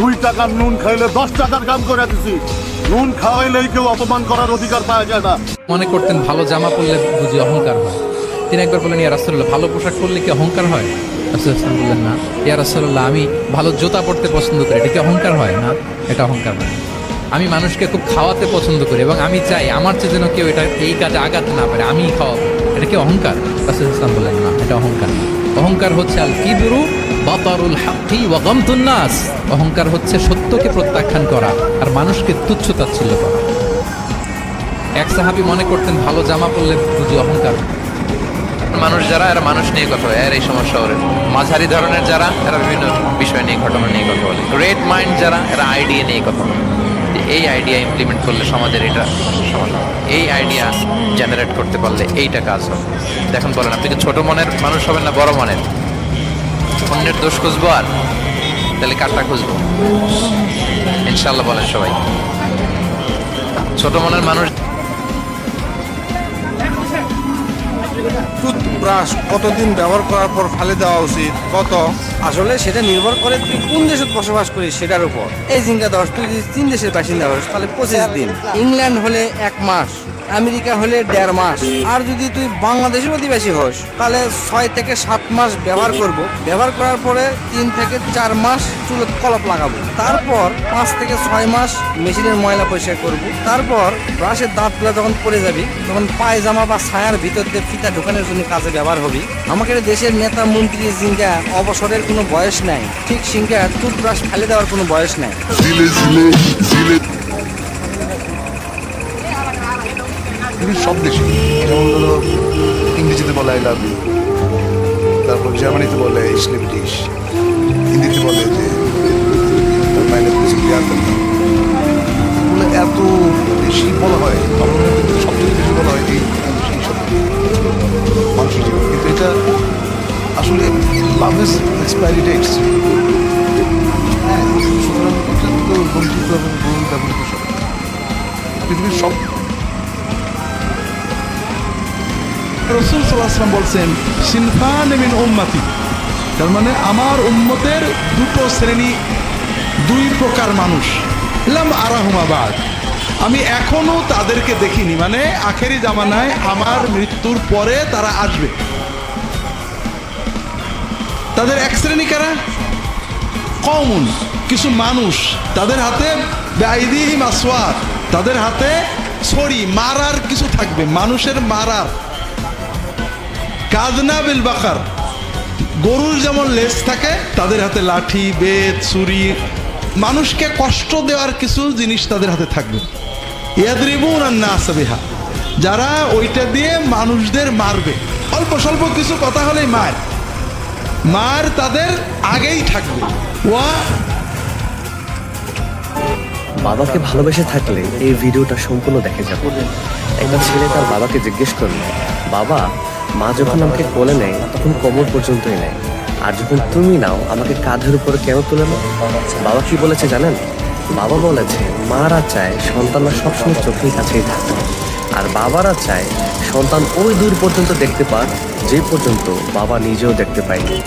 দুই টাকার নুন খাইলে দশ টাকার কাম করে দিছি। নুন খাওয়াইলেই কেউ অপমান করার অধিকার পাওয়া যায় না মনে করতেন ভালো জামা পরলে বুঝি অহংকার হয়। তিনি একবার বললেন, ইয়া রাসুল্লাহ ভালো পোশাক পরলে কি অহংকার হয়? রাসুলাম বললেন, না। ইয়া রাসুল্লাহ আমি ভালো জুতা পরতে পছন্দ করি। এটা কি অহংকার হয়? না, এটা অহংকার নয় আমি মানুষকে খুব খাওয়াতে পছন্দ করি এবং আমি চাই আমার চেয়ে যেন কেউ এটা, এই কাজে আঘাত না পারে আমি খাওয়াবো। এটা কি অহংকার? রাসুল ইসলাম বললেন, না, এটা অহংকার অহংকার হচ্ছে আল কিবরু বাতারুল নাস। অহংকার হচ্ছে সত্যকে প্রত্যাখ্যান করা আর মানুষকে তুচ্ছ তাচ্ছিল্য করা। এক সাহাবি মনে করতেন, ভালো জামা পরলে বুঝি অহংকার। মানুষ যারা, এরা মানুষ নিয়ে কথা বলে, এর এই সমস্যা ওরে মাঝারি ধরনের যারা, এরা বিভিন্ন বিষয় নিয়ে, ঘটনা নিয়ে কথা বলে। গ্রেট মাইন্ড যারা, এরা আইডিয়া নিয়ে কথা বলে। এই আইডিয়া ইমপ্লিমেন্ট করলে সমাজের এটা সমাধান এই আইডিয়া জেনারেট করতে পারলে এইটা কাজ হবে। দেখুন বলেন, আপনি কি ছোট মনের মানুষ হবেন না বড় মনের? অন্যের দোষ খুঁজবো আর? তাহলে কারটা খুঁজবো। ইনশাল্লাহ বলেন সবাই। ছোট মনের মানুষ টুথব্রাশ কতদিন ব্যবহার করার পর ফেলে দেওয়া উচিত? কত? আসলে সেটা নির্ভর করে তুই কোন দেশে বসবাস করিস সেটার উপর। এই জিঙ্গা দশ, তুই যদি তিন দেশের বাসিন্দা হস, তাহলে পঁচিশ দিন। ইংল্যান্ড হলে এক মাস, আমেরিকা হলে দেড় মাস। আর যদি তুই বাংলাদেশের অধিবাসী হস, তাহলে ছয় থেকে সাত মাস ব্যবহার করব। ব্যবহার করার পরে তিন থেকে চার মাস চুলো কলপ লাগাবো। তারপর পাঁচ থেকে ছয় মাস মেশিনের ময়লা পরিষ্কার করব। তারপর ব্রাশের দাঁতগুলো যখন পরে যাবি, তখন পায়জামা বা ছায়ার ভিতর দিয়ে ফিতা ঢোকানোর জন্য কাজে ব্যবহার হবি। আমাকে দেশের নেতা, মন্ত্রী, জিঙ্গা, অবসরের কোনো বয়স নাই। ঠিক সিঙ্গা টুথব্রাশ ফেলে দেওয়ার কোনো বয়স নাই। সব দেশে। যেমন ধরো, ইংরেজিতে বলে আই লাভ ইউ তারপর জার্মানিতে বলে ইসলিম ডিশ হিন্দিতে বলে যে ইজ এক্সপায়ারি ডেটস হ্যাঁ বলছেন তার মানে আমার উম্মতের দুটো শ্রেণি, দুই প্রকার মানুষ। লাম আমি এখনও তাদেরকে দেখিনি। মানে আখেরি জামানায় আমার মৃত্যুর পরে তারা আসবে। তাদের এক শ্রেণি কারা? কমন কিছু মানুষ। তাদের হাতে তাদের হাতে ছড়ি মারার কিছু থাকবে, মানুষের মারার। কাদনা বিল বাকার। গরুর যেমন লেজ থাকে, তাদের হাতে লাঠি, বেত, ছুরি। মানুষকে কষ্ট দেওয়ার কিছু জিনিস তাদের হাতে থাকবে। ইয়াদরিবুন আর যারা ওইটা দিয়ে মানুষদের মারবে। অল্প স্বল্প কিছু কথা হলেই মার। মার তাদের আগেই থাকবে। ওয়া। বাবাকে ভালোবেসে থাকলে এই ভিডিওটা সম্পূর্ণ দেখে যাবে। একটা ছেলে তার বাবাকে জিজ্ঞেস করল, বাবা, মা যখন আমাকে কোলে নেয়, তখন কোমর পর্যন্তই নেয়। আর যখন তুমি নাও, আমাকে কাঁধের উপরে কেন তুলে নাও? বাবা কি বলেছে জানেন? বাবা বলেছে, মারা চায় সন্তানরা সবসময় চোখের কাছেই থাকে। আর বাবারা চায় সন্তান ওই দূর পর্যন্ত দেখতে পাক, যে পর্যন্ত বাবা নিজেও দেখতে পায়নি।